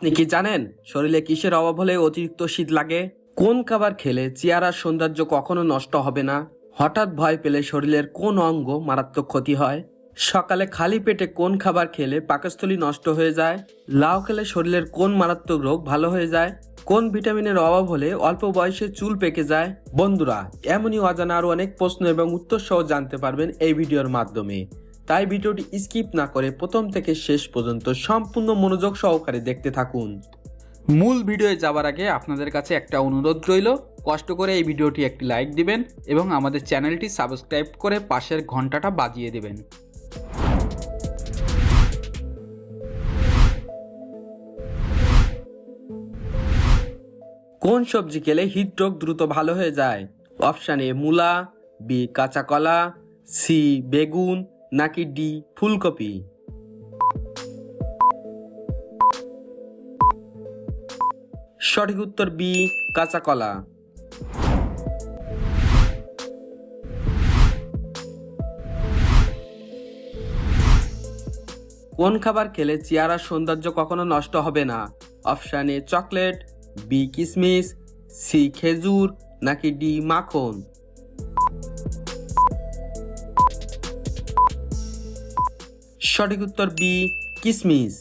আপনি কি জানেন, শরীরে কিসের অভাব হলে অতিরিক্ত শীত লাগে? কোন খাবার খেলে চেহারার সৌন্দর্য কখনো নষ্ট হবে না? হঠাৎ ভয় পেলে শরীরের কোন অঙ্গ মারাত্মক ক্ষতি হয়? সকালে খালি পেটে কোন খাবার খেলে পাকস্থলী নষ্ট হয়ে যায়? লাউ খেলে শরীরের কোন মারাত্মক রোগ ভালো হয়ে যায়? কোন ভিটামিনের অভাব হলে অল্প বয়সে চুল পেকে যায়? বন্ধুরা, এমনই অজানা আরও অনেক প্রশ্ন এবং উত্তর সহ জানতে পারবেন এই ভিডিওর মাধ্যমে। তাই ভিডিওটি স্কিপ না করে প্রথম থেকে শেষ পর্যন্ত সম্পূর্ণ মনোযোগ সহকারে দেখতে থাকুন। মূল ভিডিওয়ে যাওয়ার আগে আপনাদের কাছে একটা অনুরোধ রইল কষ্ট করে এই ভিডিওটি একটি লাইক দিবেন এবং আমাদের চ্যানেলটি সাবস্ক্রাইব করে পাশের ঘন্টাটা বাজিয়ে দেবেন। কোন সবজি খেলে হৃদরোগ দ্রুত ভালো হয়ে যায়? অপশান এ মূলা বি কাঁচা কলা সি বেগুন নাকি ডি ফুলকপি? সঠিক উত্তর বি, কাঁচা কলা। কোন খাবার খেলে চেহারার সৌন্দর্য কখনো নষ্ট হবে না? অপশান এ চকলেট, বি কিসমিস, সি খেজুর, নাকি ডি মাখন? সঠিক উত্তর বি, কিসমিস।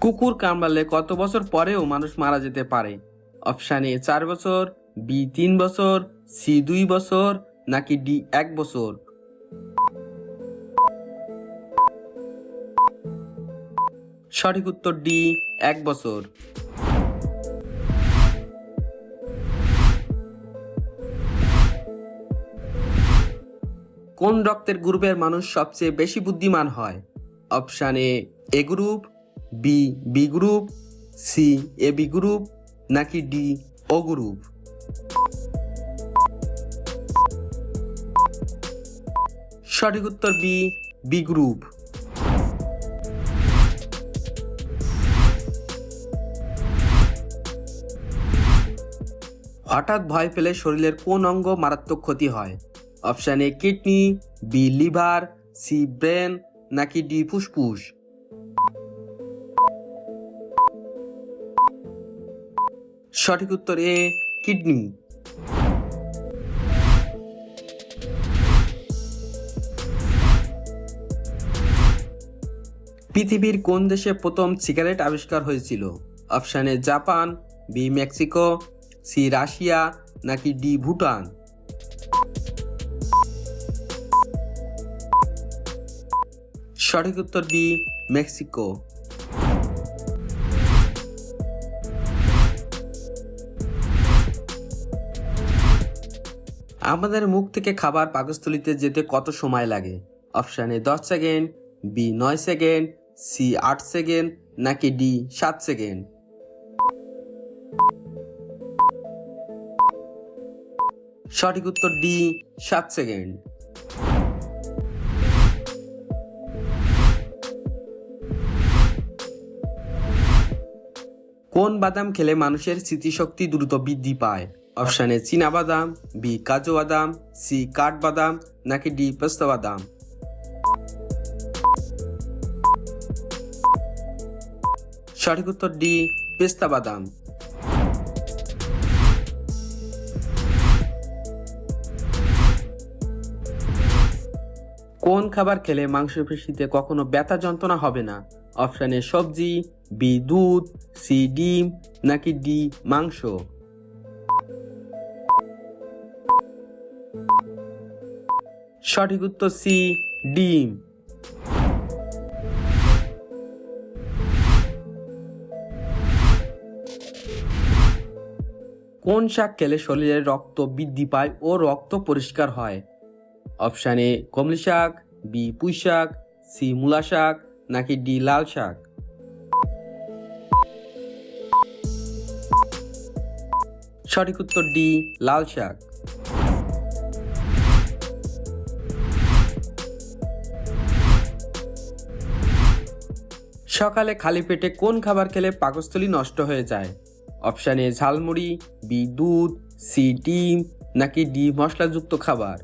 কুকুর কামড়ালে কত বছর পরেও মানুষ মারা যেতে পারে? অপশান এ, চার বছর, বি, তিন বছর, সি, দুই বছর, নাকি ডি, এক বছর? সঠিক উত্তর ডি, এক বছর। কোন রক্তের গ্রুপের মানুষ সবচেয়ে বেশি বুদ্ধিমান হয়? Option A A group, B B group, C, A, B group, নাকি ডি, ও গ্রুপ? সঠিক উত্তর বি বি গ্রুপ। হঠাৎ ভয় পেলে শরীরের কোন অঙ্গ মারাত্মক ক্ষতি হয়? Option A kidney B liver C brain নাকি ডি ফুসফুস? সঠিক উত্তর এ কিডনি পৃথিবীর কোন দেশে প্রথম সিগারেট আবিষ্কার হয়েছিল? Option A Japan B Mexico C Russia, নাকি ডি ভুটান? সঠিক উত্তর বি মেক্সিকো। আমাদের মুখ থেকে খাবার পাকস্থলিতে যেতে কত সময় লাগে? অপশান এ দশ সেকেন্ড, বি নয় সেকেন্ড, সি আট সেকেন্ড, নাকি ডি সাত সেকেন্ড? সঠিক উত্তর ডি সাত সেকেন্ড। কোন বাদাম খেলে মানুষের স্মৃতিশক্তি দ্রুত বৃদ্ধি পায়? অপশানে চীনা বাদাম বি কাজু বাদাম সি কাঠবাদাম নাকি ডি পেস্তা বাদাম? সঠিক উত্তর ডি পেস্তা বাদাম। কোন খাবার খেলে মাংসপেশিতে কখনো ব্যথা যন্ত্রণা হবে না? অপশান এ সবজি, বি দুধ, সি ডিম, নাকি ডি মাংস? সঠিক উত্তর সি, ডিম। কোন শাক খেলে শরীরের রক্ত বৃদ্ধি পায় ও রক্ত পরিষ্কার হয়? অপশান এ কমলি শাক, বি পুঁই শাক, সি মূলা শাক, নাকি ডি লাল শাক? সঠিক উত্তর ডি লাল শাক। সকালে খালি পেটে কোন খাবার খেলে পাকস্থলী নষ্ট হয়ে যায়? অপশান এ ঝালমুড়ি, বি দুধ, সি ডিম, নাকি ডি মশলাযুক্ত খাবার?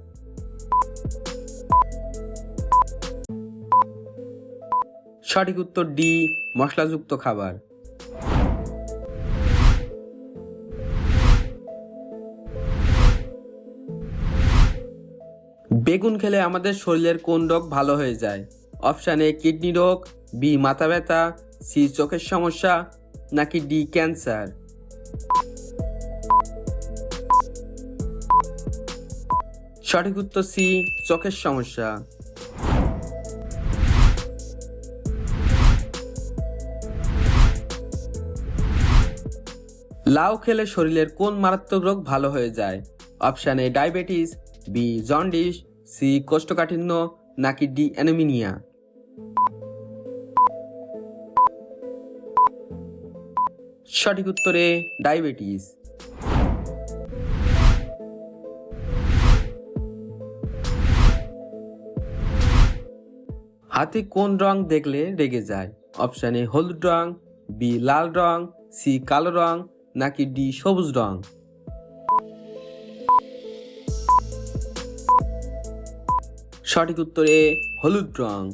সঠিক উত্তর ডি, মশলাযুক্ত খাবার। বেগুন খেলে আমাদের শরীরের কোন রোগ ভালো হয়ে যায়? অপশান এ, কিডনি রোগ, বি, মাথা ব্যথা, সি, চোখের সমস্যা, নাকি ডি, ক্যান্সার। সঠিক উত্তর সি, চোখের সমস্যা। লাউ খেলে শরীরের কোন মারাত্মক রোগ ভালো হয়ে যায়? Option A, diabetes, B, jaundice, C, কোষ্ঠকাঠিন্য, নাকি ডি, অ্যানিমিনিয়া? সঠিক উত্তরে ডায়াবেটিস। হাতি কোন রং দেখলে রেগে যায়? অপশান হলুদ রং, বি, লাল রং, সি, কালো রং নাকি ডি সবুজ রং? সঠিক উত্তর এ, হলুদ রং।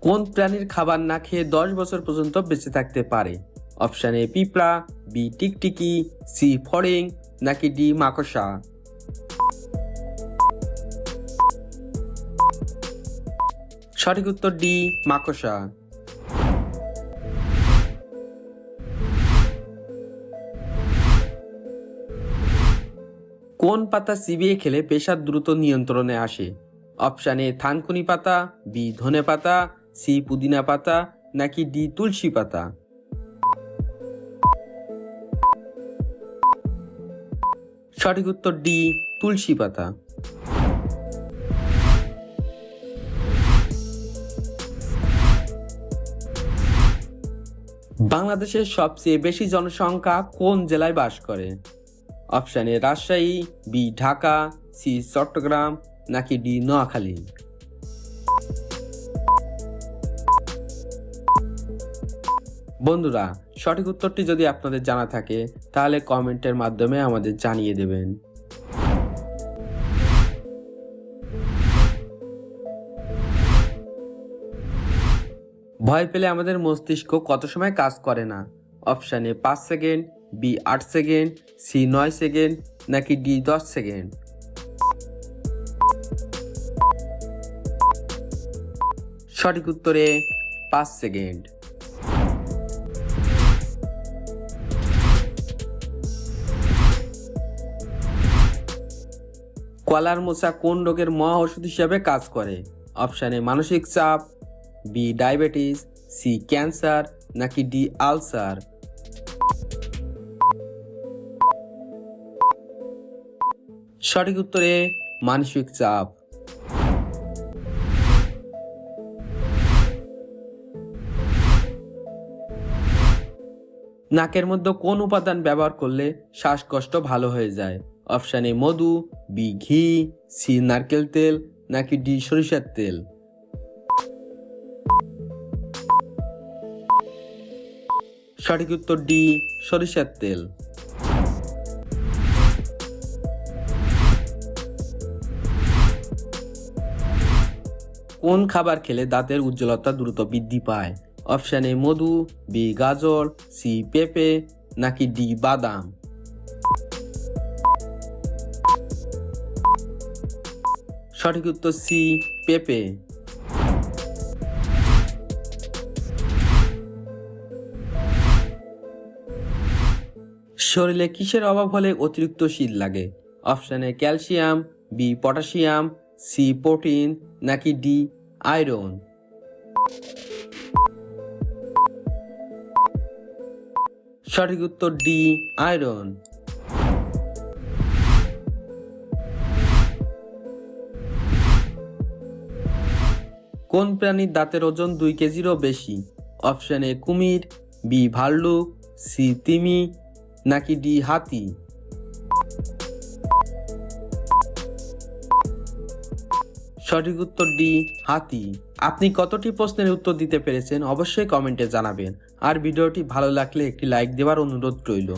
কোন প্রাণীর খাবার না খেয়ে দশ বছর পর্যন্ত বেঁচে থাকতে পারে? অপশান এ, পিঁপড়া, বি, টিকটিকি, সি, ফড়িং, নাকি ডি, মাকড়সা? সঠিক উত্তর ডি মাকসা কোন পাতা চিবিয়ে খেলে প্রেশার দ্রুত নিয়ন্ত্রণে আসে? অপশানে থানকুনি পাতা, বি, ধনে পাতা, সি, পুদিনা পাতা, নাকি ডি, তুলসী পাতা? সঠিক উত্তর ডি, তুলসী পাতা। বাংলাদেশের সবচেয়ে বেশি জনসংখ্যা কোন জেলায় বাস করে? Option A, Rajshahi, B, Dhaka, C, Chittagong, নাকি ডি, নোয়াখালী? বন্ধুরা, সঠিক উত্তরটি যদি আপনাদের জানা থাকে, তাহলে কমেন্টের মাধ্যমে আমাদের জানিয়ে দেবেন। ভয় পেলে আমাদের মস্তিষ্ক কত সময় কাজ করে না? অপশান এ পাঁচ সেকেন্ড, বি আট সেকেন্ড, সি নয় সেকেন্ড, নাকি ডি দশ সেকেন্ড? সঠিক উত্তরে পাঁচ সেকেন্ড। কলার মোচা কোন রোগের মহা ওষুধ হিসাবে কাজ করে? অপশানে মানসিক চাপ বি ডায়াবেটিস সি ক্যান্সার নাকি ডি আলসার সঠিক উত্তরে মানসিক চাপ। নাকের মধ্যে কোন উপাদান ব্যবহার করলে শ্বাসকষ্ট ভালো হয়ে যায়? অপশান এ মধু বি ঘি সি নারকেল তেল, নাকি ডি সরিষার তেল? সঠিক উত্তর ডি, সরিষার তেল। কোন খাবার খেলে দাঁতের উজ্জ্বলতা দ্রুত বৃদ্ধি পায়? অপশান এ মধু, বি গাজর, সি পেঁপে, নাকি ডি বাদাম? সঠিক উত্তর সি, পেঁপে। শরীরে কিসের অভাব হলে অতিরিক্ত শীত লাগে? Option A calcium, B potassium, C protein, নাকি ডি আয়রন? সঠিক উত্তর ডি আয়রন। কোন প্রাণীর দাঁতের ওজন দুই কেজিরও বেশি? অপশানে কুমির, বি ভাল্লুক, সি তিমি নাকি ডি হাতি? সঠিক উত্তর ডি হাতি। আপনি কতটি প্রশ্নের উত্তর দিতে পেরেছেন অবশ্যই কমেন্টে জানাবেন। আর ভিডিওটি ভালো লাগলে একটি লাইক দেওয়ার অনুরোধ রইল।